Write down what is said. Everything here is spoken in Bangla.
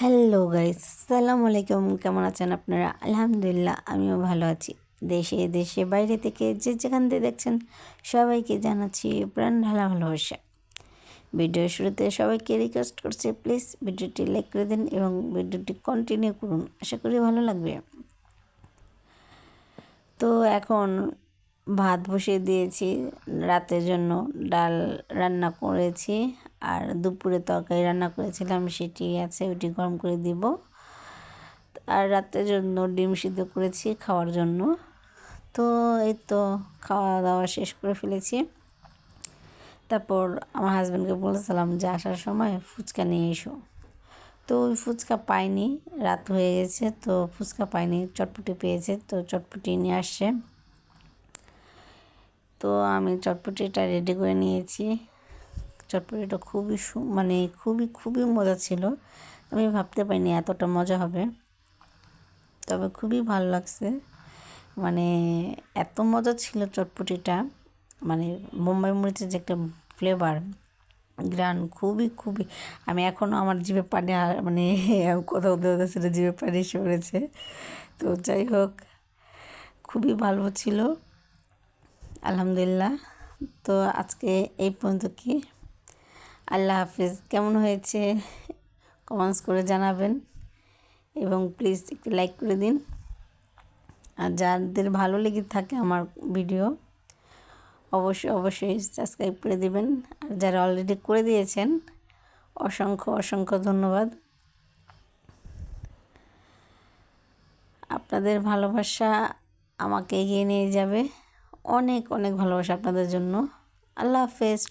হ্যালো গাইস আসসালামু আলাইকুম কেমন আছেন আপনারা? আলহামদুলিল্লাহ, আমিও ভালো আছি। দেশে দেশে, বাইরে থেকে যে যেখান থেকে দেখছেন, সবাইকে জানাচ্ছি প্রাণ ঢালা ভালোবাসা। ভিডিও শুরুতে সবাইকে রিকোয়েস্ট করছি প্লিজ ভিডিওটি লাইক করে দিন এবং ভিডিওটি কন্টিনিউ করুন। আশা করি ভালো লাগবে। তো এখন ভাত বসিয়ে দিয়েছি, রাতের জন্য ডাল রান্না করেছি। আর দুপুরে তরকারি রান্না করেছিলাম, সেটি আছে, ওটি গরম করে দিব। আর রাতের জন্য ডিম সিদ্ধ করেছি খাওয়ার জন্য। তো এই তো খাওয়া দাওয়া শেষ করে ফেলেছি। তারপর আমার হাজব্যান্ডকে বলেছিলাম, যে আসার সময় ফুচকা নিয়ে এসো। তো ওই ফুচকা পাইনি, রাত হয়ে গেছে, তো ফুচকা পাইনি, চটপটি পেয়েছে, তো চটপটি নিয়ে আসছে। তো আমি চটপটিটা রেডি করে নিয়েছি। চটপটিটা খুবই মানে খুবই খুবই মজা ছিল। আমি ভাবতে পারিনি এতটা মজা হবে। তবে খুবই ভালো লাগছে। মানে এত মজা ছিল চটপটিটা। মানে মুম্বাই মরিচের যে একটা ফ্লেভার গ্রান খুবই খুবই। আমি এখনও আমার জিভে পানি মানে কোথাও কোথাও সেটা জিভে পানি এসে পড়েছে। তো যাই হোক, খুবই ভালো ছিল। আলহামদুলিল্লাহ। তো আজকে এই পর্যন্ত কি? আল্লাহ হাফিজ, কেমন হয়েছে? কমেন্টস করে জানাবেন এবং প্লিজ একটু লাইক করে দিন। আর যাদের ভালো লেগে থাকে আমার ভিডিও অবশ্যই অবশ্যই সাবস্ক্রাইব করে দিবেন। আর যারা অলরেডি করে দিয়েছেন, অসংখ্য অসংখ্য ধন্যবাদ। আপনাদের ভালোবাসা আমাকে এগিয়ে নিয়ে যাবে। অনেক অনেক ভালোবাসা আপনাদের জন্য। আল্লাহ হাফেজ।